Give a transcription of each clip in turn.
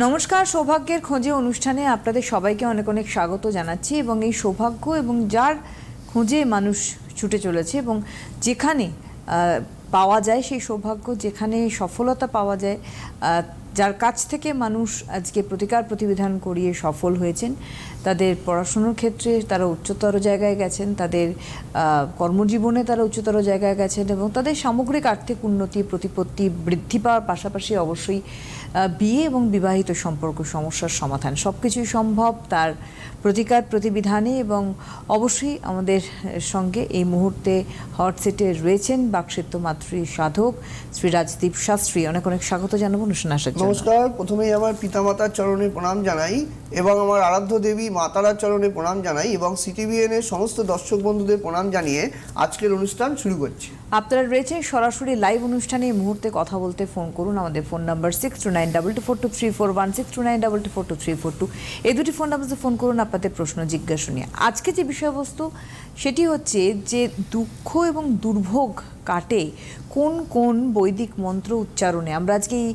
নমস্কার, সৌভাগ্যের খোঁজে অনুষ্ঠানে আপনাদের সবাইকে অনেক অনেক স্বাগত জানাচ্ছি এবং এই সৌভাগ্য এবং যার খোঁজে মানুষ ছুটে চলেছে এবং যেখানে পাওয়া যায় সেই সৌভাগ্য, যেখানে সফলতা পাওয়া যায় যার কাছ থেকে মানুষ আজকে প্রতিকার প্রতিবিধান করিয়ে সফল হয়েছেন। তাদের পড়াশুনোর ক্ষেত্রে তারা উচ্চতর জায়গায় গেছেন, তাদের কর্মজীবনে তারা উচ্চতর জায়গায় গেছেন এবং তাদের সামগ্রিক আর্থিক উন্নতি, প্রতিপত্তি বৃদ্ধি পাওয়ার পাশাপাশি অবশ্যই বিয়ে এবং বিবাহিত সম্পর্ক সমস্যার সমাধান। সব কিছুই সম্ভব তার প্রতিকার প্রতিবিধানে এবং অবশ্যই আমাদের সঙ্গে এই মুহূর্তে হট সিটে রয়েছেন বাকসিদ্ধ মাতৃ সাধক শ্রী রাজদীপ শাস্ত্রী। অনেক অনেক স্বাগত জানাব, অনুষ্ঠানে আসার নমস্কার। প্রথমেই আমার পিতামাতার চরণে প্রণাম জানাই এবং আমার আরাধ্য দেবী মাতারার চরণে প্রণাম জানাই এবং সিটিভিএন এর সমস্ত দর্শক বন্ধুদের প্রণাম জানিয়ে আজকের অনুষ্ঠান শুরু করছি। আপনারা রয়েছে সরাসরি লাইভ অনুষ্ঠানে। এই মুহূর্তে কথা বলতে ফোন করুন। আমাদের phone number six two nine double two four two three four one six two nine double two four two three four two এই দুটি ফোন নাম্বারে ফোন করুন, আপনাদের প্রশ্ন, জিজ্ঞাসা নিয়ে। আজকে যে বিষয়বস্তু, সেটি হচ্ছে যে দুঃখ এবং দুর্ভোগ কাটে কোন কোন বৈদিক মন্ত্র উচ্চারণে? আমরা আজকে এই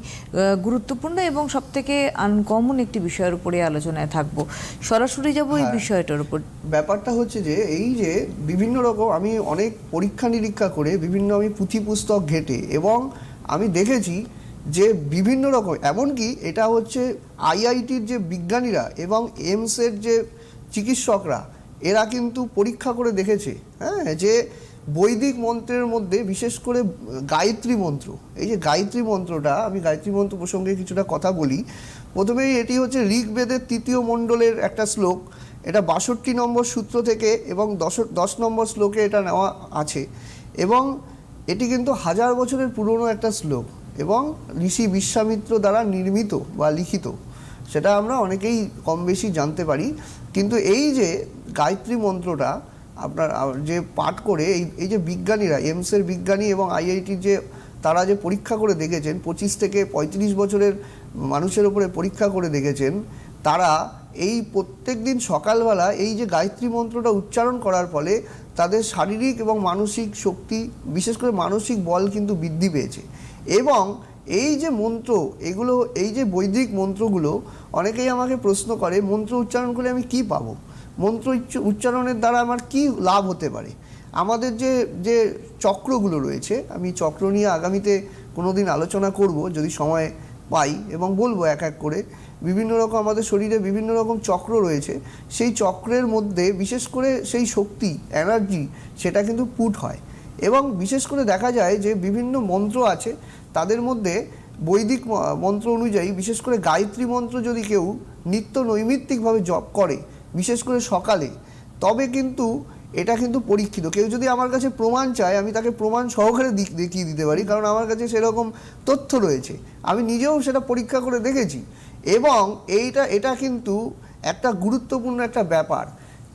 গুরুত্বপূর্ণ এবং সবথেকে আনকমন একটি বিষয়ের উপরে আলোচনায় থাকব। সরাসরি যাব এই হ্যাঁ। বিষয়টার উপর। ব্যাপারটা হচ্ছে যে এই যে বিভিন্ন রকম আমি অনেক পরীক্ষা নিরীক্ষা করে বিভিন্ন আমি পুঁথি পুস্তক ঘেটে এবং আমি দেখেছি যে বিভিন্ন রকম এমনকি এটা হচ্ছে আইআইটির যে বিজ্ঞানীরা এবং এমসের যে চিকিৎসকরা এরা কিন্তু পরীক্ষা করে দেখেছে হ্যাঁ যে বৈদিক মন্ত্রের মধ্যে বিশেষ করে গায়ত্রী মন্ত্র। এই যে গায়ত্রী মন্ত্রটা, আমি গায়ত্রী মন্ত্র প্রসঙ্গে কিছুটা কথা বলি। প্রথমেই এটি হচ্ছে ঋগ্বেদের তৃতীয় মণ্ডলের একটা শ্লোক। এটা বাষট্টি নম্বর সূত্র থেকে এবং দশ দশ নম্বর শ্লোকে এটা নেওয়া আছে। এবং এটি কিন্তু হাজার বছরের পুরনো একটা শ্লোক এবং ঋষি বিশ্বামিত্র দ্বারা নির্মিত বা লিখিত। সেটা আমরা অনেকেই কম বেশি জানতে পারি। কিন্তু এই যে গায়ত্রী মন্ত্রটা আপনার যে পাঠ করে, এই এই যে বিজ্ঞানীরা এমসের বিজ্ঞানী এবং আইআইটির যে, তারা যে পরীক্ষা করে দেখেছেন, পঁচিশ থেকে পঁয়ত্রিশ বছরের মানুষের উপরে পরীক্ষা করে দেখেছেন, তারা এই প্রত্যেক দিন সকালবেলা এই যে গায়ত্রী মন্ত্রটা উচ্চারণ করার ফলে তাদের শারীরিক এবং মানসিক শক্তি, বিশেষ করে মানসিক বল কিন্তু বৃদ্ধি পেয়েছে। এবং এই যে মন্ত্র, এগুলো, এই যে বৈদিক মন্ত্রগুলো, অনেকেই আমাকে প্রশ্ন করে, মন্ত্র উচ্চারণ করে আমি কি পাবো? মন্ত্র উচ্চ- উচ্চারণের দ্বারা আমার কি লাভ হতে পারে? আমাদের যে যে চক্রগুলো রয়েছে, আমি চক্র নিয়ে আগামীতে কোনো দিন আলোচনা করব, যদি সময় পাই, এবং বলব এক এক করে। বিভিন্ন রকম আমাদের শরীরে বিভিন্ন রকম চক্র রয়েছে, সেই চক্রের মধ্যে বিশেষ করে সেই শক্তি এনার্জি সেটা কিন্তু পুট হয়। এবং বিশেষ করে দেখা যায় যে, বিভিন্ন মন্ত্র আছে, তাদের মধ্যে বৈদিক মন্ত্র অনুযায়ী বিশেষ করে গায়ত্রী মন্ত্র যদি কেউ নিত্য নৈমিত্তিকভাবে জপ করে বিশেষ করে সকালে। তবে কিন্তু এটা কিন্তু পরীক্ষিত। কেউ যদি আমার কাছে প্রমাণ চায়, আমি তাকে প্রমাণ সহকারে দেখিয়ে দিতে পারি, কারণ আমার কাছে সেরকম তথ্য রয়েছে। আমি নিজেও সেটা পরীক্ষা করে দেখেছি। এবং এইটা, এটা কিন্তু একটা গুরুত্বপূর্ণ একটা ব্যাপার।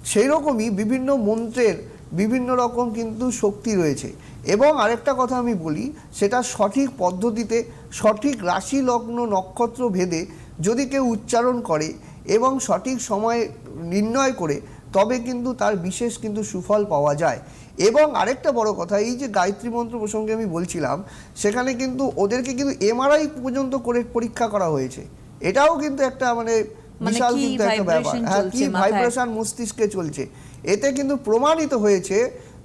সেই রকমই বিভিন্ন মন্ত্রের বিভিন্ন রকম কিন্তু শক্তি রয়েছে। এবং আরেকটা কথা আমি বলি, সেটা সঠিক পদ্ধতিতে, সঠিক রাশি লগ্ন নক্ষত্র ভেদে যদি কেউ উচ্চারণ করে এবং সঠিক সময় নির্ণয় করে তবে কিন্তু তার বিশেষ কিন্তু সুফল পাওয়া যায়। এবং আরেকটা বড় কথা এই যে গায়ত্রী মন্ত্র প্রসঙ্গে আমি বলছিলাম সেখানে কিন্তু ওদেরকে কিন্তু এমআরআই পর্যন্ত করে পরীক্ষা করা হয়েছে। এটাও কিন্তু একটা মানে মানে বিশাল কিন্তু একটা ব্যাপার। হ্যাঁ কি ভাইব্রেশন মস্তিষ্কে চলছে। এতে কিন্তু প্রমাণিত হয়েছে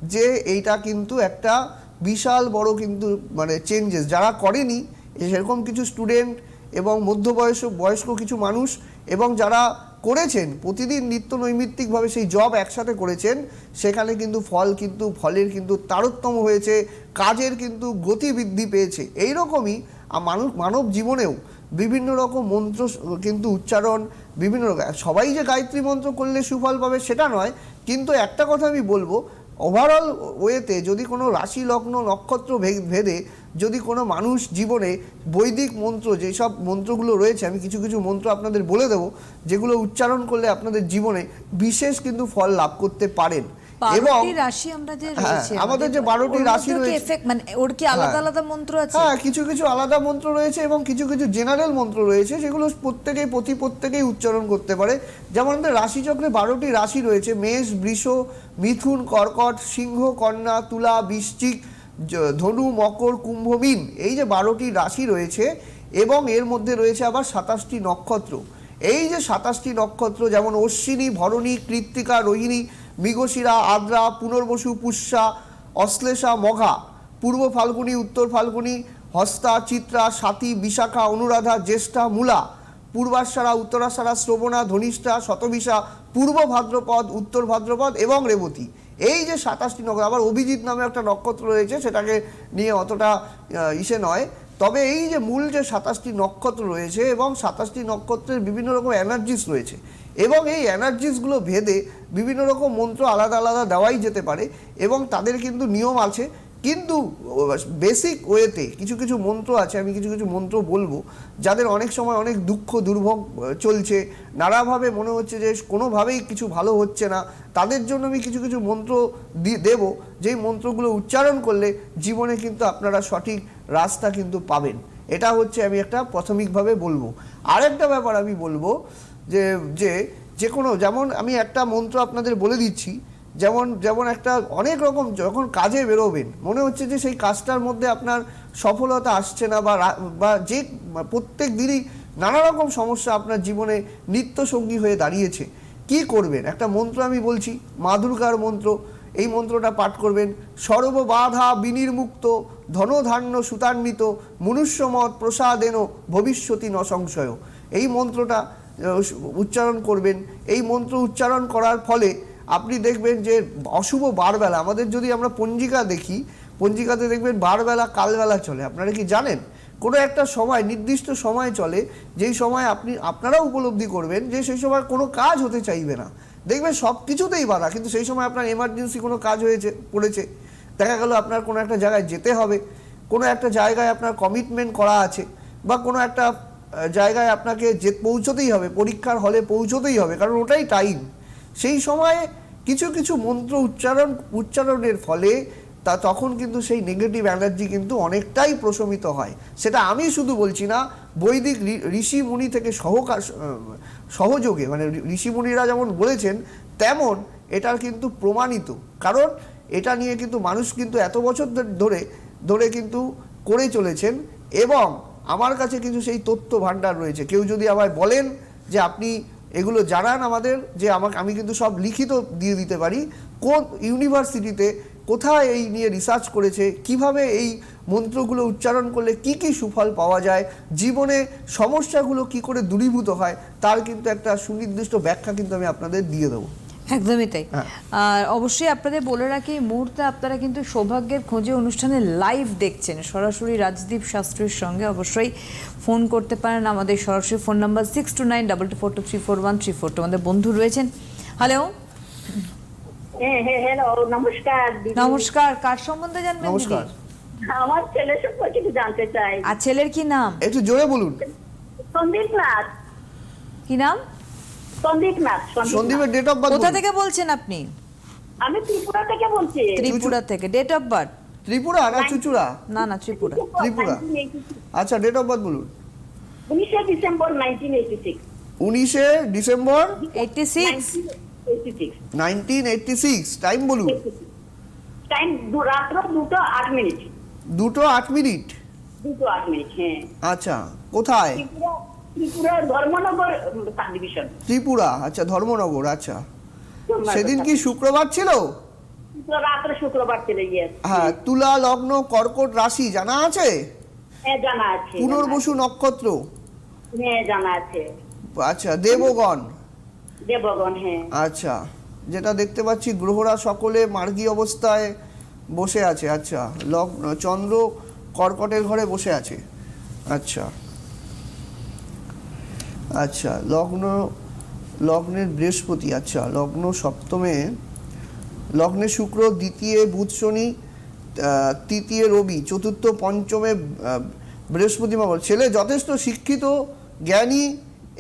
যে এইটা কিন্তু একটা বিশাল বড় কিন্তু মানে চেঞ্জেস যারা করেনি সেরকম কিছু স্টুডেন্ট এবং মধ্যবয়স বয়স্ক কিছু মানুষ এবং যারা করেছেন, প্রতিদিন নিত্য নৈমিত্তিকভাবে সেই জব একসাথে করেছেন, সেখানে কিন্তু ফল কিন্তু, ফলের কিন্তু তারতম্য হয়েছে, কাজের কিন্তু গতি বৃদ্ধি পেয়েছে। এই রকমই মানব মানব জীবনেও বিভিন্ন রকম মন্ত্র কিন্তু উচ্চারণ, বিভিন্ন রকম, সবাই যে গায়ত্রী মন্ত্র করলে সুফল পাবে সেটা নয়, কিন্তু একটা কথা আমি বলব ওভারঅল ওয়েতে যদি কোনো রাশি লগ্ন, নক্ষত্র ভেদে যদি কোনো মানুষ জীবনে বৈদিক মন্ত্র, যেসব মন্ত্রগুলো রয়েছে, আমি কিছু কিছু মন্ত্র আপনাদের বলে দেবো, যেগুলো উচ্চারণ করলে আপনাদের জীবনে বিশেষ কিন্তু ফল লাভ করতে পারেন। এবং রাশি আমরা যে হ্যাঁ, রয়েছে আমাদের যে বারোটি রাশি রয়েছে- এফেক্ট মানে ওর কি আলাদা হ্যাঁ। আলাদা মন্ত্র আছে? হ্যাঁ কিছু কিছু আলাদা মন্ত্র রয়েছে এবং কিছু কিছু জেনারেল মন্ত্র রয়েছে যেগুলো প্রত্যেকেই প্রতি প্রত্যেকেই উচ্চারণ করতে পারে। যেমন আমাদের রাশিচক্রে বারোটি রাশি রয়েছে মেষ বৃষ মিথুন কর্কট সিংহ কন্যা তুলা বৃশ্চিক ধনু মকর কুম্ভ মীন। এই যে বারোটি রাশি রয়েছে এবং এর মধ্যে রয়েছে আবার সাতাশটি নক্ষত্র। এই যে সাতাশটি নক্ষত্র যেমন অশ্বিনী ভরণী কৃত্তিকা রোহিণী মৃগশিরা, আদ্রা, পুনর্বসু, পুষ্যা, অশ্লেষা, মঘা, পূর্ব ফাল্গুনি, উত্তর ফাল্গুনী, হস্তা, চিত্রা সাথী বিশাখা, অনুরাধা, জ্যেষ্ঠা, মূলা পূর্বাশারা উত্তরাশারা শ্রবণা, ধনিষ্ঠা শতবিশা পূর্ব ভাদ্রপদ, উত্তর ভাদ্রপদ এবং রেবতী। এই যে সাতাশটি নক্ষত্র, আবার অভিজিৎ নামে একটা নক্ষত্র রয়েছে, সেটাকে নিয়ে অতটা ইসে নয়। তবে এই যে মূল যে সাতাশটি নক্ষত্র রয়েছে এবং সাতাশটি নক্ষত্রের বিভিন্ন রকম এনার্জিস রয়েছে এবং এই এনার্জিসগুলো ভেদে বিভিন্ন রকম মন্ত্র আলাদা আলাদা দেওয়াই যেতে পারে এবং তাদের কিন্তু নিয়ম আছে। কিন্তু বেসিক ওয়েতে কিছু কিছু মন্ত্র আছে, আমি কিছু কিছু মন্ত্র বলব, যাদের অনেক সময় অনেক দুঃখ, দুর্ভোগ চলছে। নানাভাবে মনে হচ্ছে যে কোনোভাবেই কিছু ভালো হচ্ছে না। তাদের জন্য আমি কিছু কিছু মন্ত্র দেব, যেই মন্ত্রগুলো উচ্চারণ করলে জীবনে কিন্তু আপনারা সঠিক রাস্তা কিন্তু পাবেন। এটা হচ্ছে আমি একটা প্রাথমিকভাবে বলব। আরেকটা ব্যাপার আমি বলব যে যে যে কোনো, যেমন আমি একটা মন্ত্র আপনাদের বলে দিচ্ছি, যেমন যেমন একটা অনেক রকম যখন কাজে বেরোবেন, মনে হচ্ছে যে সেই কাজটার মধ্যে আপনার সফলতা আসছে না বা বা যে প্রত্যেক দিনই নানা রকম সমস্যা আপনার জীবনে নিত্য সঙ্গী হয়ে দাঁড়িয়েছে, কি করবেন? একটা মন্ত্র আমি বলছি মা দুর্গার মন্ত্র, এই মন্ত্রটা পাঠ করবেন, সর্ববাধা বিনির্মুক্ত, ধনধান্য সুতান্বিত মনুষ্যমত প্রসাদেন ভবিষ্যতি ন সংশয় এই মন্ত্রটা উচ্চারণ করবেন। এই মন্ত্র উচ্চারণ করার ফলে আপনি দেখবেন যে অশুভ বারবেলা, আমাদের যদি আমরা পঞ্জিকা দেখি, পঞ্জিকাতে দেখবেন বারবেলা, কালবেলা চলে। আপনারা কি জানেন? কোনো একটা সময়, নির্দিষ্ট সময় চলে, যেই সময় আপনি, আপনারাও উপলব্ধি করবেন যে সেই সময় কোনো কাজ হতে চাইবে না। দেখবেন সব কিছুতেই বাধা, কিন্তু সেই সময় আপনার এমার্জেন্সি কোনো কাজ হয়েছে, পড়েছে। দেখা গেল আপনার কোনো একটা জায়গায় যেতে হবে, কোনো একটা জায়গায় আপনার কমিটমেন্ট করা আছে, বা কোনো একটা জায়গায় আপনাকে যে পৌঁছতেই হবে, পরীক্ষার হলে পৌঁছতেই হবে, কারণ ওটাই টাইম সেই সময়ে কিছু কিছু মন্ত্র উচ্চারণ, উচ্চারণের ফলে তা তখন কিন্তু সেই নেগেটিভ এনার্জি কিন্তু অনেকটাই প্রশমিত হয়। সেটা আমি শুধু বলছি না, বৈদিক ঋষি মুনি থেকে সহকার সহযোগে মানে ঋষি মুনিরা যেমন বলেছেন, তেমন এটার কিন্তু প্রমাণিত। কারণ এটা নিয়ে কিন্তু মানুষ কিন্তু এত বছর ধরে ধরে কিন্তু করে চলেছেন এবং আমার কাছে কিছু সেই তথ্য ভাণ্ডার রয়েছে। কেউ যদি আবার বলেন যে আপনি এগুলো জানান আমাদের, যে আমাকে, আমি কিন্তু সব লিখিত দিয়ে দিতে পারি, কোন ইউনিভার্সিটিতে কোথায় এই নিয়ে রিসার্চ করেছে, কীভাবে এই মন্ত্রগুলো উচ্চারণ করলে কি কি সুফল পাওয়া যায়, জীবনে সমস্যাগুলো কি করে দূরীভূত হয়, তার কিন্তু একটা সুনির্দিষ্ট ব্যাখ্যা কিন্তু আমি আপনাদের দিয়ে দেবো। একদমই তাই। হ্যাঁ। আর অবশ্যই আপনাদের বলে রাখি এই মুহূর্তে আপনারা কিন্তু সৌভাগ্যের খোঁজে অনুষ্ঠানে লাইভ দেখছেন। সরাসরি রাজদীপ শাস্ত্রীর সঙ্গে অবশ্যই ফোন করতে পারেন আমাদের সরাসরি phone number six two nine double two four two three four one three four two আমাদের বন্ধু রয়েছেন। হ্যালো হ্যাঁ হ্যাঁ হ্যালো নমস্কার দিদি। নমস্কার কার সম্বন্ধে জানবেন দিদি? নমস্কার। আমার ছেলে সম্পর্কে কিছু জানতে চাই। আর ছেলের কি নাম? একটু জোরে বলুন। সন্দীপ নাথ। কি নাম? সন্দীপ নাথ সন্দীপের ডেট অফ বার্থ কোথা থেকে বলছেন আপনি? আমি ত্রিপুরা থেকে বলছি। ত্রিপুরা থেকে ডেট অফ বার্থ ত্রিপুরা না চুচুড়া? না না ত্রিপুরা। ত্রিপুরা। আচ্ছা ডেট অফ বার্থ বলুন। উনিশে ডিসেম্বর নাইনটিন এইটি সিক্স উনিশে December eighty six nineteen eighty six time বলুন। টাইম রাত্র দুটো আট মিনিট। দুটো আট মিনিট। দুটো আট মিনিট হ্যাঁ। আচ্ছা কোথায়? ত্রিপুরা ত্রিপুরা ধর্মনগর সাব ডিভিশন ত্রিপুরা আচ্ছা ধর্মনগর আচ্ছা। সেদিন কি শুক্রবার ছিল? রাত্রে শুক্রবার গিয়ে হ্যাঁ তুলা লগ্ন কর্কট রাশি জানা আছে? হ্যাঁ জানা আছে পুনর্বসু নক্ষত্র? হ্যাঁ জানা আছে। আচ্ছা দেবগণ? দেবগণ হ্যাঁ। আচ্ছা যেটা দেখতে পাচ্ছি গ্রহরা সকলে মার্গী অবস্থায় বসে আছে। আচ্ছা লগ্ন চন্দ্র কর্কটের ঘরে বসে আছে। আচ্ছা। আচ্ছা লগ্ন, লগ্নের বৃহস্পতি আচ্ছা লগ্ন সপ্তমে, লগ্নে শুক্র, দ্বিতীয় বুধ শনি তৃতীয় রবি, চতুর্থ পঞ্চমে বৃহস্পতি মঙ্গল। ছেলে যথেষ্ট শিক্ষিত, জ্ঞানী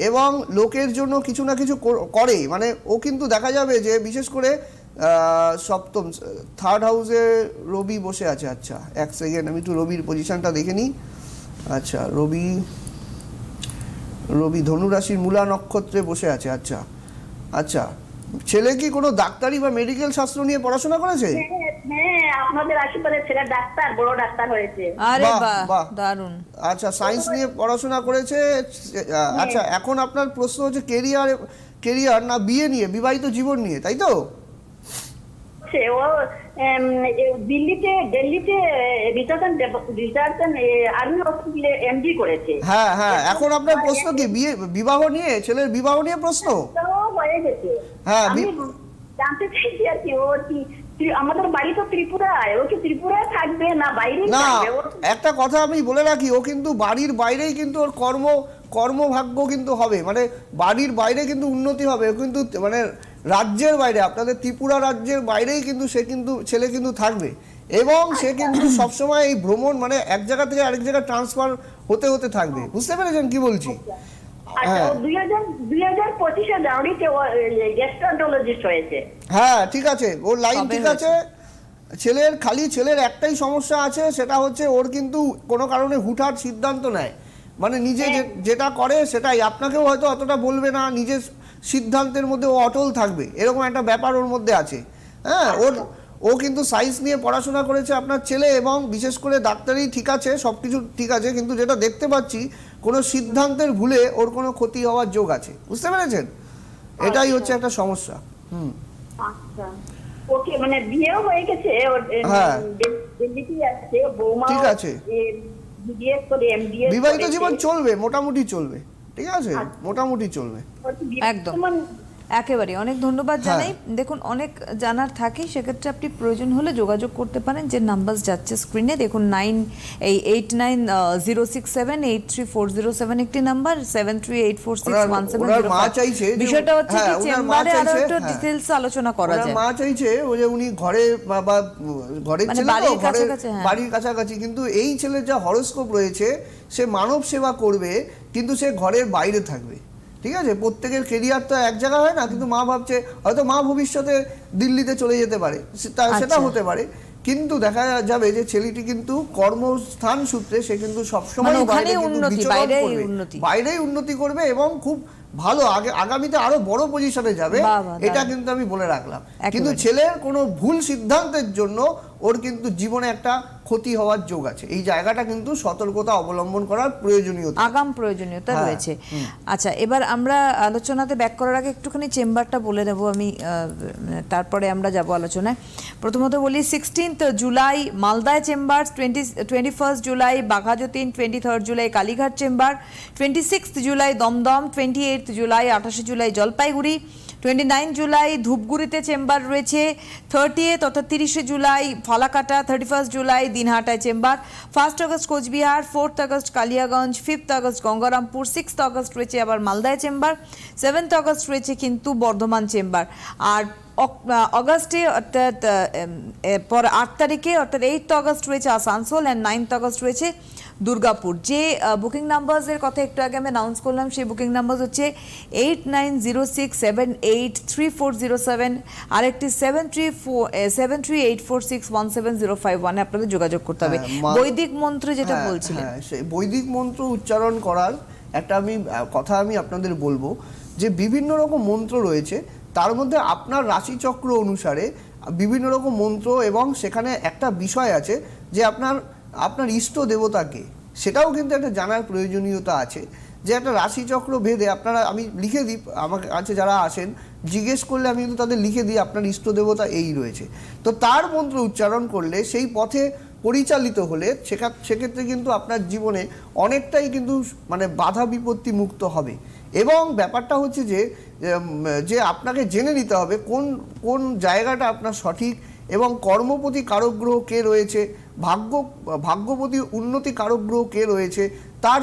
এবং লোকের জন্য কিছু না কিছু করে মানে ও কিন্তু দেখা যাবে যে বিশেষ করে সপ্তম থার্ড হাউসে রবি বসে আছে। আচ্ছা এক সেকেন্ড আমি একটু রবির পজিশনটা দেখে নিই। আচ্ছা রবি রবি ধনুরাশির মূলা নক্ষত্রে বসে আছে আচ্ছা। আচ্ছা ছেলে কি কোনো ডাক্তারি বা মেডিকেল শাস্ত্র নিয়ে পড়াশোনা করেছে? হ্যাঁ, হ্যাঁ আপনাদের আশীর্বাদে ছেলে ডাক্তার বড় ডাক্তার হয়েছে। আরে বাহ, বাহ বাহ। দারুণ। আচ্ছা সায়েন্স নিয়ে পড়াশোনা করেছে আচ্ছা এখন আপনার প্রশ্ন হচ্ছে কেরিয়ার কেরিয়ার না বিয়ে নিয়ে বিবাহিত জীবন নিয়ে তাই তো? সে ও দিল্লিতে দিল্লিতে রিসার্চ রিসার্চ আর্মি হসপিটালে এমডি করেছে। হ্যাঁ হ্যাঁ এখন আপনার প্রশ্ন কি? বিয়ে বিবাহ নিয়ে ছেলের বিবাহ নিয়ে প্রশ্ন? হয়ে গেছে। হ্যাঁ, আমি জানতে চাইছি আর কি ও কি আমাদের বাড়ি তো ত্রিপুরায় ও কি ত্রিপুরায় থাকবে না বাইরে না একটা কথা আমি বলে রাখি ও কিন্তু বাড়ির বাইরেই কিন্তু ওর কর্ম কর্মভাগ্য কিন্তু হবে। মানে বাড়ির বাইরে কিন্তু উন্নতি হবে। কিন্তু মানে রাজ্যের বাইরে আপনাদের ত্রিপুরা রাজ্যের বাইরেই কিন্তু সে কিন্তু ছেলে কিন্তু থাকবে। এবং সে কিন্তু সবসময় এই ভ্রমণ মানে এক জায়গা থেকে আরেক জায়গায় ট্রান্সফার হতে হতে থাকবে। বুঝতে পেরেছেন কি বলছি? আচ্ছা হ্যাঁ। হ্যাঁ ঠিক আছে। ওর লাইন ঠিক আছে। ছেলের খালি ছেলের একটাই সমস্যা আছে সেটা হচ্ছে ওর কিন্তু কোনো কারণে হুটহাট সিদ্ধান্ত নেয়। মানে নিজে যে- যেটা করে সেটাই। আপনাকেও হয়তো অতটা বলবে না নিজের সিদ্ধান্তের মধ্যে ও অটল থাকবে। এরকম একটা ব্যাপার ওর মধ্যে আছে। হ্যাঁ ওর ও কিন্তু সায়েন্স নিয়ে পড়াশোনা করেছে আপনার ছেলে এবং বিশেষ করে ডাক্তারি ঠিক আছে সব কিছু ঠিক আছে কিন্তু যেটা দেখতে পাচ্ছি কোনো সিদ্ধান্তের ভুলে ওর কোনো ক্ষতি হওয়ার যোগ আছে। বুঝতে পেরেছেন? এটাই হচ্ছে একটা সমস্যা। হুম। আচ্ছা। ওকে মানে বিয়েও হয়ে গেছে হ্যাঁ। ঠিক আছে। বিবাহিত জীবন চলবে মোটামুটি চলবে। ঠিক আছে? মোটামুটি চলবে। একদম। একেবারে। অনেক ধন্যবাদ হ্যাঁ। জানাই। দেখুন অনেক জানার থাকে সেক্ষেত্রে আপনি প্রয়োজন হলে যোগাযোগ করতে পারেন। যে নাম্বার যাচ্ছে স্ক্রিনে দেখুন নাইন এই eight nine zero six seven eight three four zero seven একটি number seven three eight four six one seven বিষয়টা হচ্ছে কি হ্যাঁ, চেম্বারে আরও একটু হ্যাঁ। ডিটেলস আলোচনা করা যায়। মা চাইছে ও যে উনি ঘরে বা বা ঘরের ছেলে হ্যাঁ। বাড়ির কাছাকাছি। কিন্তু এই ছেলের যা হরস্কোপ রয়েছে সে মানব সেবা করবে কিন্তু সে ঘরের বাইরে থাকবে। ঠিক আছে? প্রত্যেকের কেরিয়ার তো এক জায়গায় হয় না কিন্তু মা ভাবছে হয়তো মা ভবিষ্যতে দিল্লিতে চলে যেতে পারে। সেটা আচ্ছা। হতে পারে। কিন্তু দেখা যাবে যে ছেলেটি কিন্তু কর্মস্থান সূত্রে সে কিন্তু সবসময় মানে বাইরে উন্নতি, বাইরেই করবে। উন্নতি। করবে এবং খুব ভালো আগে আগামীতে আরও বড় পজিশনে যাবে। এটা কিন্তু আমি বলে রাখলাম। কিন্তু ছেলের কোনো ভুল সিদ্ধান্তের জন্য ওর কিন্তু জীবনে একটা ক্ষতি হওয়ার যোগ আছে। এই জায়গাটা কিন্তু সতর্কতা অবলম্বন করার প্রয়োজনীয়তা। আগাম প্রয়োজনীয়তা হ্যাঁ, রয়েছে। আচ্ছা এবার আমরা আলোচনাতে ব্যাক করার আগে একটুখানি চেম্বারটা বলে নেব আমি তারপরে আমরা যাব আলোচনায়। প্রথমত বলি সিক্সটিন্থ জুলাই মালদায় chamber twenty twenty first July Baghajatin twenty third July Kalighat chamber twenty sixth July Dumdum twenty eight July আঠাশে July Jalpaiguri twenty nine July ধূপগুড়িতে chamber রয়েছে থার্টি এইথ অর্থাৎ তিরিশে July Falakata thirty first July দিনহাটায় chamber first August Coochbehar fourth August Kaliaganj fifth August Gangarampur sixth August রয়েছে আবার মালদায় chamber seventh August রয়েছে কিন্তু Bardhaman chamber. আর অগাস্টে অর্থাৎ পর আট তারিখে অর্থাৎ এইথ আগস্ট রয়েছে আসানসোল অ্যান্ড নাইনথ আগস্ট রয়েছে দুর্গাপুর। যে বুকিং নাম্বারসের কথা একটু আগে আমি অ্যানাউন্স করলাম সেই বুকিং নাম্বার হচ্ছে eight nine zero six seven eight three four zero seven আরেকটি seven three four seven three eight four six one seven zero five ওয়ানে আপনাদের যোগাযোগ করতে হবে। হ্যাঁ, বৈদিক মন্ত্র যেটা হ্যাঁ, বলছিলেন। হ্যাঁ, সেই বৈদিক মন্ত্র উচ্চারণ করার একটা আমি কথা আমি আপনাদের বলব যে বিভিন্ন রকম মন্ত্র রয়েছে তার মধ্যে আপনার রাশিচক্র অনুসারে বিভিন্ন রকম মন্ত্র এবং সেখানে একটা বিষয় আছে যে আপনার আপনার ইষ্ট দেবতাকে, সেটাও কিন্তু একটা জানার প্রয়োজনীয়তা আছে যে একটা রাশিচক্র ভেদে আপনারা, আমি লিখে দিই, আমার কাছে যারা আসেন, জিজ্ঞেস করলে আমি কিন্তু তাদের লিখে দিই, আপনার ইষ্ট দেবতা এই রয়েছে। তো তার মন্ত্র উচ্চারণ করলে সেই পথে পরিচালিত হলে সেক্ষেত্রে কিন্তু আপনার জীবনে অনেকটাই কিন্তু মানে বাধা বিপত্তি মুক্ত হবে। এবং ব্যাপারটা হচ্ছে যে যে আপনাকে জেনে নিতে হবে কোন কোন জায়গাটা আপনার সঠিক এবং কর্মপতি কারক গ্রহ কে রয়েছে ভাগ্য, ভাগ্যবতী উন্নতি কারক গ্রহ কে রয়েছে, তার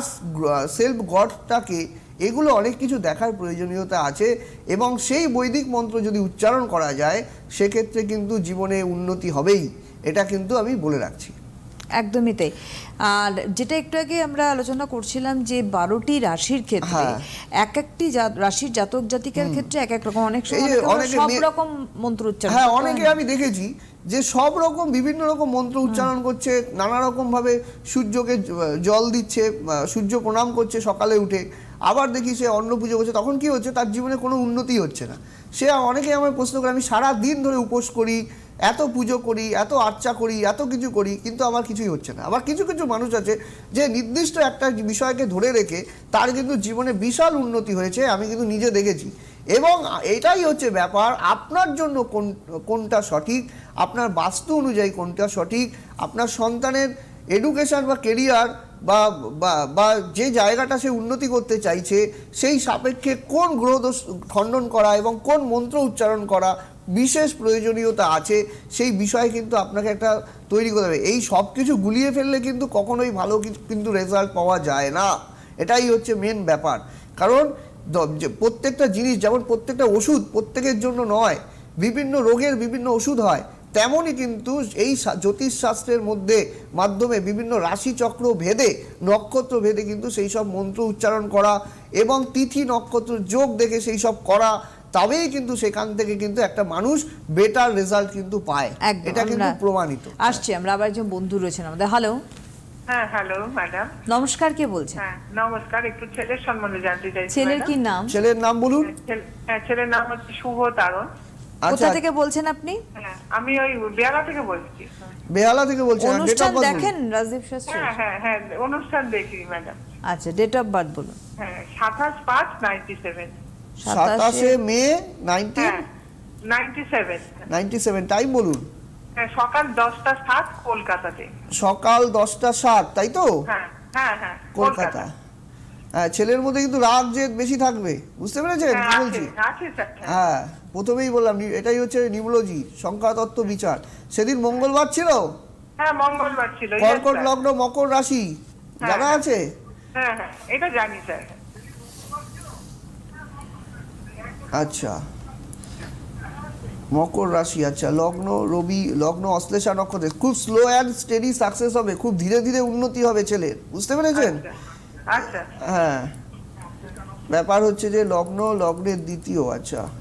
সেলফ গডটাকে এগুলো অনেক কিছু দেখার প্রয়োজনীয়তা আছে এবং সেই বৈদিক মন্ত্র যদি উচ্চারণ করা যায়, সেক্ষেত্রে কিন্তু জীবনে উন্নতি হবেই। এটা কিন্তু আমি বলে রাখছি। একদমই তাই। আর যেটা একটু আগে আমরা আলোচনা করছিলাম যে বারোটি রাশির ক্ষেত্রে হ্যাঁ। এক একটি রাশির জাতক জাতিকার ক্ষেত্রে এক এক রকম অনেক অনেকে অনেকে সব রকম মন্ত্র উচ্চারণ হ্যাঁ অনেকে আমি দেখেছি যে সব রকম বিভিন্ন রকম মন্ত্র উচ্চারণ করছে নানা রকম ভাবে সূর্যকে জল দিচ্ছে সূর্য প্রণাম করছে সকালে উঠে। আবার দেখি সে অন্ন পুজো করছে তখন কি হচ্ছে? তার জীবনে কোনো উন্নতি হচ্ছে না। সে অনেকেই আমার প্রশ্ন করে আমি সারা দিন ধরে উপোস করি এত পুজো করি, এত আর্চা করি, এত কিছু করি, কিন্তু আমার কিছুই হচ্ছে না। আবার কিছু কিছু মানুষ আছে যে নির্দিষ্ট একটা বিষয়কে ধরে রেখে তার কিন্তু জীবনে বিশাল উন্নতি হয়েছে, আমি কিন্তু নিজে দেখেছি। এবং এটাই হচ্ছে ব্যাপার, আপনার জন্য কোন, কোনটা সঠিক, আপনার বাস্তু অনুযায়ী কোনটা সঠিক, আপনার সন্তানের এডুকেশন বা কেরিয়ার বা, বা- যে জায়গাটা সে উন্নতি করতে চাইছে, সেই সাপেক্ষে কোন গ্রহদোষ খণ্ডন করা এবং কোন মন্ত্র উচ্চারণ করা বিশেষ প্রয়োজনীয়তা আছে, সেই বিষয়ে কিন্তু আপনাকে একটা তৈরি করতে হবে। এই সব কিছু গুলিয়ে ফেললে কিন্তু কখনোই ভালো কিন্তু রেজাল্ট পাওয়া যায় না। এটাই হচ্ছে মেন ব্যাপার। কারণ প্রত্যেকটা জিনিস, যেমন প্রত্যেকটা ওষুধ প্রত্যেকের জন্য নয়, বিভিন্ন রোগের বিভিন্ন ওষুধ হয়, তেমনই কিন্তু এই জ্যোতিষশাস্ত্রের মধ্যে মাধ্যমে বিভিন্ন রাশিচক্র ভেদে, নক্ষত্র ভেদে কিন্তু সেই সব মন্ত্র উচ্চারণ করা এবং তিথি নক্ষত্র যোগ দেখে সেই সব করা তবেই কিন্তু সেখান থেকে কিন্তু একটা মানুষ বেটার রেজাল্ট কিন্তু পায়। এটা কিন্তু আমরা প্রমাণিত। আসছি আমরা আবার একজন বন্ধু রয়েছেন আমাদের। হ্যালো হ্যাঁ হ্যালো ম্যাডাম নমস্কার কে বলছেন? হ্যাঁ নমস্কার একটু ছেলের সম্বন্ধে জানতে চাইছি ছেলের কি নাম? ছেলের নাম বলুন। হ্যাঁ ছেলের নাম হচ্ছে শুভ তারণ। কোথা আচ্ছা থেকে বলছেন আপনি? হ্যাঁ আমি ওই বেলা থেকে বলছি। বেহালা থেকে বলছেন of অনুষ্ঠান দেখেন রাজদীপ শাস্ত্রী? হ্যাঁ হ্যাঁ হ্যাঁ অনুষ্ঠান দেখি ম্যাডাম আচ্ছা ডেট অফ বার্থ বলুন। হ্যাঁ সাতাশ পাঁচ নাইনটি সেভেন সাতাশে মে নাইনটিন হ্যাঁ নাইনটি সেভেন। টাইম বলুন। হ্যাঁ সকাল দশটা সাত কলকাতাতে। সকাল দশটা সাত তাই তো? হ্যাঁ কলকাতা। হ্যাঁ ছেলের মধ্যে কিন্তু রাগ জেদ বেশি থাকবে বুঝতে পেরেছেন? হ্যাঁ কি বলছি হ্যাঁ। প্রথমেই বললাম এটাই হচ্ছে নিউমোলজি সংখ্যাতত্ত্ব বিচার। সেদিন মঙ্গলবার ছিল? হ্যাঁ মঙ্গলবার ছিল কর্কট লগ্ন মকর রাশি জানা। আছে? হ্যাঁ হ্যাঁ এটা জানি স্যার। আচ্ছা। মকর রাশি আচ্ছা লগ্ন রবি লগ্ন অশ্লেষা নক্ষত্রে খুব স্লো অ্যান্ড স্টেডি সাকসেস হবে খুব ধীরে ধীরে উন্নতি হবে ছেলে বুঝতে পেরেছেন? আচ্ছা আচ্ছা। হ্যাঁ। ব্যাপার হচ্ছে যে লগ্ন লগ্নের দ্বিতীয় আচ্ছা আহ,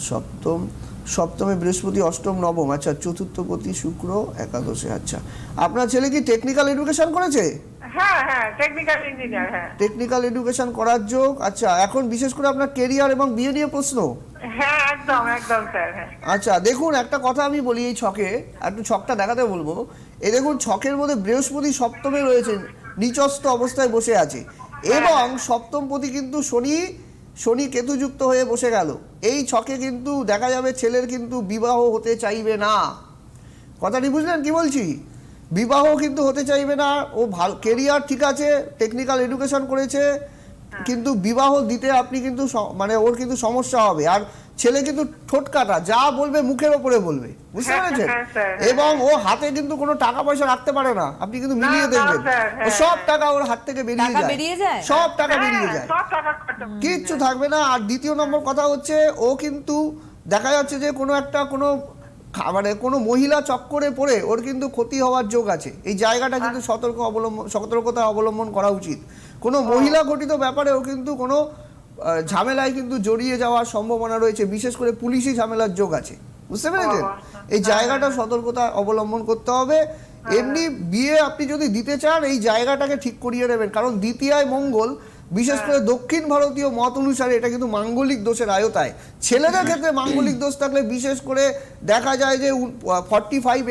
সপ্তম সপ্তমে বৃহস্পতি অষ্টম নবম। আচ্ছা চতুর্থ চতুর্থপতি শুক্র একাদশে। আচ্ছা আপনার ছেলে কি টেকনিক্যাল এডুকেশন করেছে? হ্যাঁ হ্যাঁ টেকনিক্যাল ইঞ্জিনিয়ার হ্যাঁ। টেকনিক্যাল এডুকেশন করার যোগ? আচ্ছা এখন বিশেষ করে আপনার কেরিয়ার এবং বিয়ে নিয়ে প্রশ্ন? হ্যাঁ একদম একদম স্যার হ্যাঁ। আচ্ছা দেখুন একটা কথা আমি বলি এই ছকে একটু ছকটা দেখাতে বলব। এই দেখুন ছকের মধ্যে বৃহস্পতি সপ্তমে রয়েছে নিচস্থ অবস্থায় বসে আছে। এবং সপ্তম পতি কিন্তু শনি শনি কেতুযুক্ত হয়ে বসে গেল। এই ছকে কিন্তু দেখা যাবে ছেলের কিন্তু বিবাহ হতে চাইবে না। কথাটি বুঝলেন? কি বলছি? বিবাহ কিন্তু হতে চাইবে না। ও ভালো কেরিয়ার ঠিক আছে টেকনিক্যাল এডুকেশন করেছে কিন্তু বিবাহ দিতে আপনি কিন্তু মানে ওর কিন্তু সমস্যা হবে। আর ছেলে কিন্তু ঠোঁটকাটা যা বলবে মুখের ওপরে বলবে। বুঝতে হ্যাঁ, পেরেছেন? হ্যাঁ, হ্যাঁ, এবং ও হাতে কিন্তু কোনো টাকা পয়সা রাখতে পারে না। আপনি কিন্তু মিলিয়ে দেখবেন। ও হ্যাঁ, সব হ্যাঁ। টাকা ওর হাত থেকে বেরিয়ে যায়। সব টাকা হ্যাঁ, বেরিয়ে যায়। সব কিচ্ছু থাকবে না। আর দ্বিতীয় নম্বর কথা হচ্ছে ও কিন্তু দেখা যাচ্ছে যে কোনো একটা কোনো মানে কোনো মহিলা চক্করে পড়ে ওর কিন্তু ক্ষতি হওয়ার যোগ আছে। এই জায়গাটা কিন্তু সতর্ক অবলম্বন সতর্কতা অবলম্বন করা উচিত। কোনো মহিলা ঘটিত ব্যাপারেও কিন্তু কোনো ঝামেলায় কিন্তু জড়িয়ে যাওয়ার সম্ভাবনা রয়েছে। বিশেষ করে পুলিশি ঝামেলার যোগ আছে। বুঝতে পেরেছেন? এই জায়গাটা সতর্কতা অবলম্বন করতে হবে। এমনি বিয়ে আপনি যদি দিতে চান এই জায়গাটাকে ঠিক করিয়ে নেবেন। কারণ দ্বিতীয়ায় মঙ্গল বিশেষ করে দক্ষিণ ভারতীয় মত অনুসারে এটা কিন্তু মাঙ্গলিক দোষের আয়তায়। ছেলেদের ক্ষেত্রে মাঙ্গলিক দোষ থাকলে বিশেষ করে দেখা যায় যে ফর্টি ফাইভ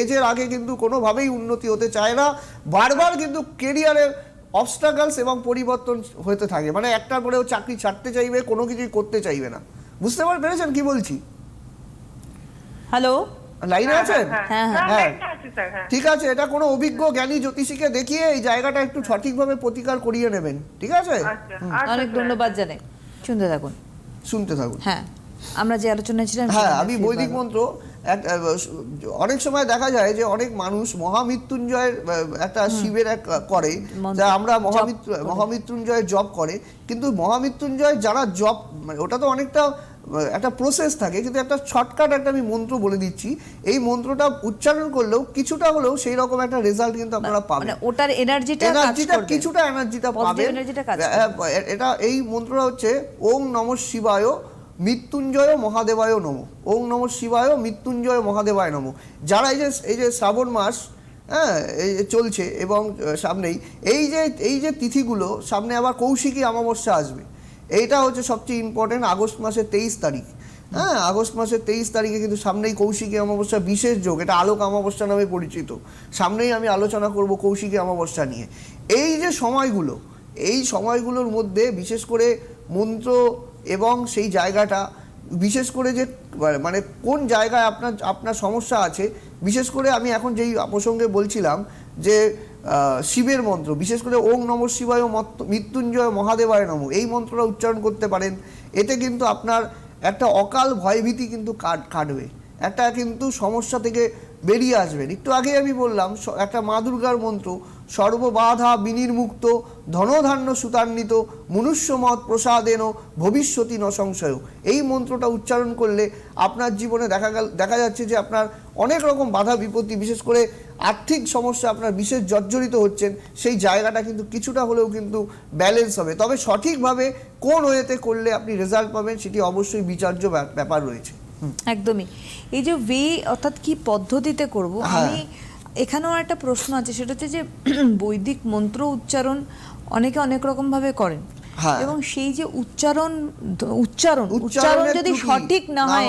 এজের আগে কিন্তু কোনোভাবেই উন্নতি হতে চায় না। বারবার কিন্তু কেরিয়ারে অবস্টাকলস এবং পরিবর্তন হতে থাকে। মানে একটার পরেও চাকরি ছাড়তে চাইবে কোনো কিছুই করতে চাইবে না। বুঝতে পার পেরেছেন কি বলছি? হ্যালো লাইনে আছেন? হ্যাঁ, হ্যাঁ হ্যাঁ। আছে স্যার হ্যাঁ। ঠিক আছে এটা কোনো অভিজ্ঞ জ্ঞানী জ্যোতিষীকে দেখিয়ে এই জায়গাটা একটু সঠিকভাবে প্রতিকার করিয়ে নেবেন। ঠিক আছে? আচ্ছা আচ্ছা, অনেক ধন্যবাদ জানাই। শুনতে থাকুন। শুনতে থাকুন। হ্যাঁ আমরা যে আলোচনা ছিলাম হ্যাঁ আমি বৈদিক মন্ত্র এক অনেক সময় দেখা যায় যে অনেক মানুষ মহামৃত্যুঞ্জয়ের একটা শিবের এক করে যা আমরা মহামৃত্যু করে। মহামৃত্যুঞ্জয়ের জব করে। কিন্তু মহামৃত্যুঞ্জয় যারা জব মানে ওটা তো অনেকটা একটা প্রসেস থাকে কিন্তু একটা শর্টকাট একটা আমি মন্ত্র বলে দিচ্ছি। এই মন্ত্রটা উচ্চারণ করলেও কিছুটা হলেও সেই রকম একটা রেজাল্ট কিন্তু আপনারা পাবেন। মানে ওটার এনার্জিটা এনার্জিটা কিছুটা এনার্জিটা পাবেন। এটা এই মন্ত্রটা হচ্ছে ওম নম শিবায় মৃত্যুঞ্জয় মহাদেবায় নম। ওং নম শিবায় মৃত্যুঞ্জয় মহাদেবায় নম। যারা এই যে এই যে শ্রাবণ মাস হ্যাঁ এই যে চলছে এবং সামনেই, এই যে এই যে তিথিগুলো, সামনে আবার কৌশিকী অমাবস্যা আসবে। এইটা হচ্ছে সবচেয়ে ইম্পর্টেন্ট আগস্ট মাসের তেইশ তারিখ। হ্যাঁ আগস্ট মাসের তেইশ তারিখে কিন্তু সামনেই কৌশিকী অমাবস্যা বিশেষ যোগ। এটা আলোক অমাবস্যা নামে পরিচিত। সামনেই আমি আলোচনা করব কৌশিকী অমাবস্যা নিয়ে। এই যে সময়গুলো, এই সময়গুলোর মধ্যে বিশেষ করে মন্ত্র এবং সেই জায়গাটা, বিশেষ করে যে মানে কোন জায়গায় আপনার আপনার সমস্যা আছে, বিশেষ করে আমি এখন যেই প্রসঙ্গে বলছিলাম যে শিবের মন্ত্র, বিশেষ করে ওং নম শিবায় মৃত্যুঞ্জয় মহাদেবায় নম, এই মন্ত্রটা উচ্চারণ করতে পারেন। এতে কিন্তু আপনার একটা অকাল ভয়ভীতি কিন্তু কাট, কাটবে। একটা কিন্তু সমস্যা থেকে বেরিয়ে আসবেন। একটু আগে আমি বললাম একটা মা দুর্গার মন্ত্র সর্ববাধা বিনির্মুক্ত ধনধান্য সুতান্বিত মনুষ্যমত প্রসাদেন ভবিষ্যতি ন সংশয়। এই মন্ত্রটা উচ্চারণ করলে আপনার জীবনে দেখা গেল দেখা যাচ্ছে যে আপনার অনেক রকম বাধা বিপত্তি বিশেষ করে আর্থিক সমস্যা আপনার বিশেষ জর্জরিত হচ্ছেন সেই জায়গাটা কিন্তু কিছুটা হলেও কিন্তু ব্যালেন্স হবে। তবে সঠিকভাবে কোন ওয়েতে করলে আপনি রেজাল্ট পাবেন সেটি অবশ্যই বিচার্য ব্যাপ- ব্যাপার রয়েছে। একদমই। এই যে ওয়ে অর্থাৎ কি পদ্ধতিতে করব হ্যাঁ। আমি এখানেও একটা প্রশ্ন আছে সেটা হচ্ছে যে বৈদিক মন্ত্র উচ্চারণ অনেকে অনেক রকম ভাবে করেন হ্যাঁ। এবং সেই যে উচ্চারণ উচ্চারণ উচ্চারণ যদি সঠিক না হয়।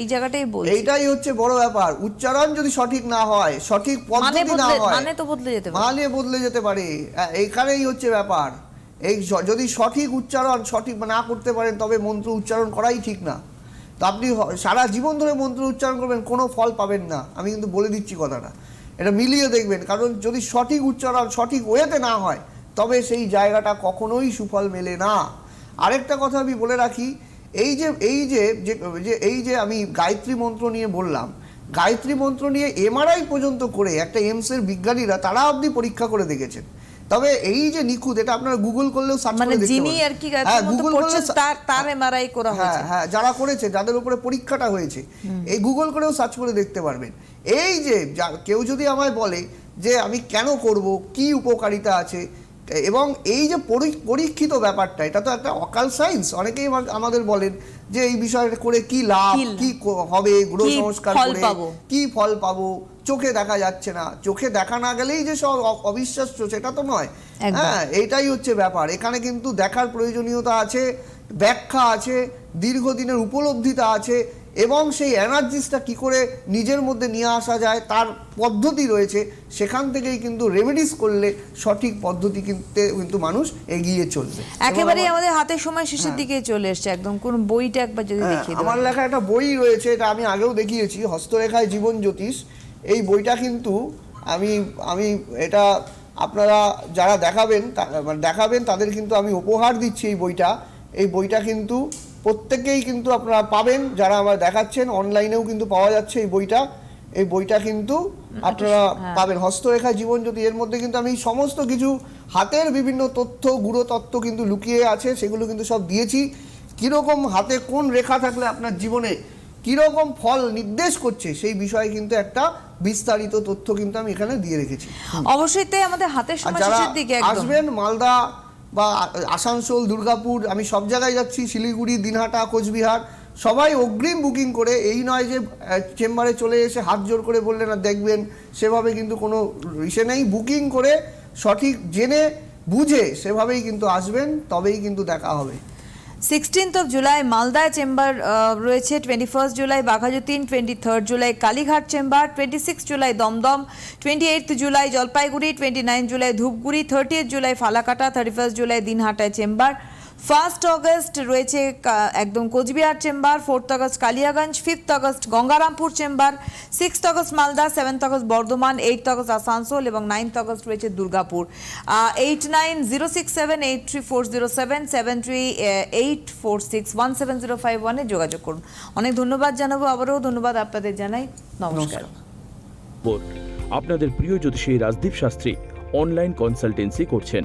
এই জায়গাটাই বলছি। এইটাই হচ্ছে বড় ব্যাপার। উচ্চারণ যদি সঠিক না হয় সঠিক মানে পদ্ধতি না হয় মানে তো বদলে যেতে পারে। মানে বদলে যেতে পারে। এইখানেই হচ্ছে ব্যাপার। এই যদি সঠিক উচ্চারণ সঠিক না করতে পারেন তবে মন্ত্র উচ্চারণ করাই ঠিক না। তো আপনি সারা জীবন ধরে মন্ত্র উচ্চারণ করবেন কোনো ফল পাবেন না। আমি কিন্তু বলে দিচ্ছি কথাটা। এটা মিলিয়ে দেখবেন, কারণ যদি সঠিক উচ্চারণ, সঠিক ওয়েতে না হয়, তবে সেই জায়গাটা কখনোই সুফল মেলে না। আরেকটা কথা আমি বলে রাখি, এই যে এই যে, যে- এই যে আমি গায়ত্রী মন্ত্র নিয়ে বললাম, গায়ত্রী মন্ত্র নিয়ে এমআরআই পর্যন্ত করে একটা এমসের বিজ্ঞানীরা তারা অবধি পরীক্ষা করে দেখেছেন। তবে এই যে নিখুঁত এটা আপনারা গুগল করলেও সার্চ মানে করে দেখতে যিনি। আর কি হ্যাঁ, Google করলে তার তার এমআরআই করা হ্যাঁ হয়েছে। হ্যাঁ যারা করেছে যাদের উপরে পরীক্ষাটা হয়েছে এই গুগল করেও সার্চ করে দেখতে পারবেন। এই যে কেউ যদি আমায় বলে যে আমি কেন করব কি উপকারিতা আছে এবং এই যে পরি- পরীক্ষিত ব্যাপারটা এটা তো একটা অকাল সায়েন্স অনেকেই আমাদের বলেন যে এই বিষয়টা করে কি লাভ কি হবে গ্রহ সংস্কার করে? কি ফল পাবো? চোখে দেখা যাচ্ছে না। চোখে দেখা না গেলেই যে সব অবিশ্বাস্য সেটা তো নয়। হ্যাঁ এইটাই হচ্ছে ব্যাপার। এখানে কিন্তু দেখার প্রয়োজনীয়তা আছে ব্যাখ্যা আছে দীর্ঘদিনের উপলব্ধিতা আছে এবং সেই এনার্জিসটা কি করে নিজের মধ্যে নিয়ে আসা যায় তার পদ্ধতি রয়েছে সেখান থেকেই কিন্তু রেমেডিস করলে সঠিক পদ্ধতি কিন্তু কিন্তু মানুষ এগিয়ে চলবে। একেবারেই আমাদের হাতের সময় শেষের দিকে চলে এসছে একদম। কোন বইটা একবার যদি হ্যাঁ, আমার লেখা একটা বই রয়েছে এটা আমি আগেও দেখিয়েছি হস্তরেখায় জীবন জ্যোতিষ। এই বইটা কিন্তু আমি আমি এটা আপনারা যারা দেখাবেন মানে দেখাবেন তাদের কিন্তু আমি উপহার দিচ্ছি এই বইটা। এই বইটা কিন্তু প্রত্যেকেই কিন্তু আপনারা পাবেন যারা আমার দেখাচ্ছেন অনলাইনেও কিন্তু পাওয়া যাচ্ছে এই বইটা। এই বইটা কিন্তু আপনারা হ্যাঁ। পাবেন। হস্তরেখা জীবন যদি এর মধ্যে কিন্তু আমি সমস্ত কিছু হাতের বিভিন্ন তথ্য গুঁড়ো তত্ত্ব কিন্তু লুকিয়ে আছে সেগুলো কিন্তু সব দিয়েছি। কীরকম হাতে কোন রেখা থাকলে আপনার জীবনে কীরকম ফল নির্দেশ করছে সেই বিষয়ে কিন্তু একটা বিস্তারিত তথ্য কিন্তু আমি এখানে দিয়ে রেখেছি। অবশ্যই তাই আমাদের হাতের সময় শেষের দিকে একদম। আসবেন মালদা বা আসানসোল দুর্গাপুর আমি সব জায়গায় যাচ্ছি শিলিগুড়ি দিনহাটা কোচবিহার সবাই অগ্রিম বুকিং করে এই নয় যে চেম্বারে চলে এসে হাত জোর করে বললেন না দেখবেন সেভাবে কিন্তু কোনো ইসে নেই। বুকিং করে সঠিক জেনে বুঝে সেভাবেই কিন্তু আসবেন তবেই কিন্তু দেখা হবে। Sixteenth of July Malda chamber রয়েছে twenty first July Baghajatin twenty third July Kalighat chamber twenty six July Dumdum twenty eighth July Jalpaiguri twenty nine July Dhupguri thirty July Falakata thirty first July দিনহাটায় chamber. First August রয়েছে একদম Coochbehar chamber, fourth August Kaliaganj, fifth August Gangarampur chamber, sixth August Malda, seventh August Bardhaman eight August Asansol এবং ninth August রয়েছে Durgapur. Eight nine zero six seven eight three four zero seven seven three eight four six one seven zero five ওয়ানে যোগাযোগ করুন। অনেক ধন্যবাদ জানাব আবারও, ধন্যবাদ আপনাদের জানাই, নমস্কার। আপনাদের প্রিয় জ্যোতিষী রাজদীপ শাস্ত্রী অনলাইন কনসালটেন্সি করছেন।